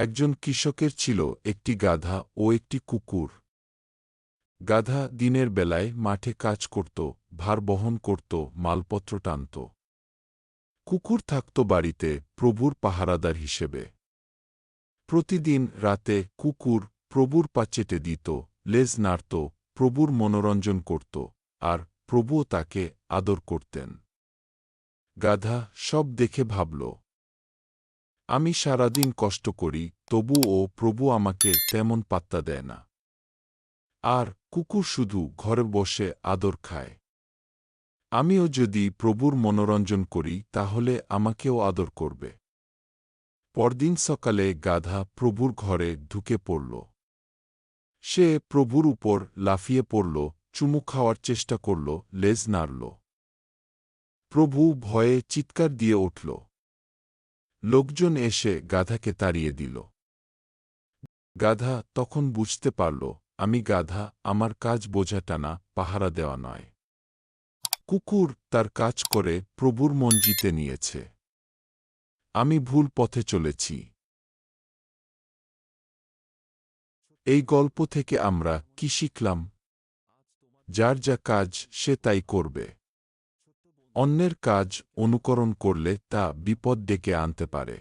একজন কৃষকের ছিল একটি গাধা ও একটি কুকুর। গাধা দিনের বেলায় মাঠে কাজ করত, ভার বহন করত, মালপত্র টানত। কুকুর থাকত বাড়িতে, প্রভুর পাহারাদার হিসেবে। প্রতিদিন রাতে কুকুর প্রভুর পা চেটে দিত, লেজ নাড়ত, প্রভুর মনোরঞ্জন করত, আর প্রভুও তাকে আদর করতেন। গাধা সব দেখে ভাবল আমি সারাদিন কষ্ট করি তবু ও প্রভু আমাকে তেমন পাত্তা দেয় না। আর কুকুর শুধু ঘরে বসে আদর খায়। আমিও যদি প্রভুর মনোরঞ্জন করি, তাহলে আমাকেও আদর করবে। পরদিন সকালে গাধা প্রভুর ঘরে ঢুকে পড়ল। সে প্রভুর উপর লাফিয়ে পড়ল, চুমু খাওয়ার চেষ্টা করল, লেজ নাড়ল। প্রভু ভয়ে চিৎকার দিয়ে উঠল। লোকজন এসে গাধাকে তাড়িয়ে দিল। গাধা তখন বুঝতে পারল, আমি গাধা, আমার কাজ বোঝা টানা পাহারা দেওয়া নয়। কুকুর তার কাজ করে, প্রভুর মন জিতে নিয়েছে। আমি ভুল পথে চলেছি। এই গল্প থেকে আমরা কি শিখলাম? যার যা কাজ, সে তাই করবে। অন্যের কাজ অনুকরণ করলে তা বিপদ ডেকে আনতে পারে।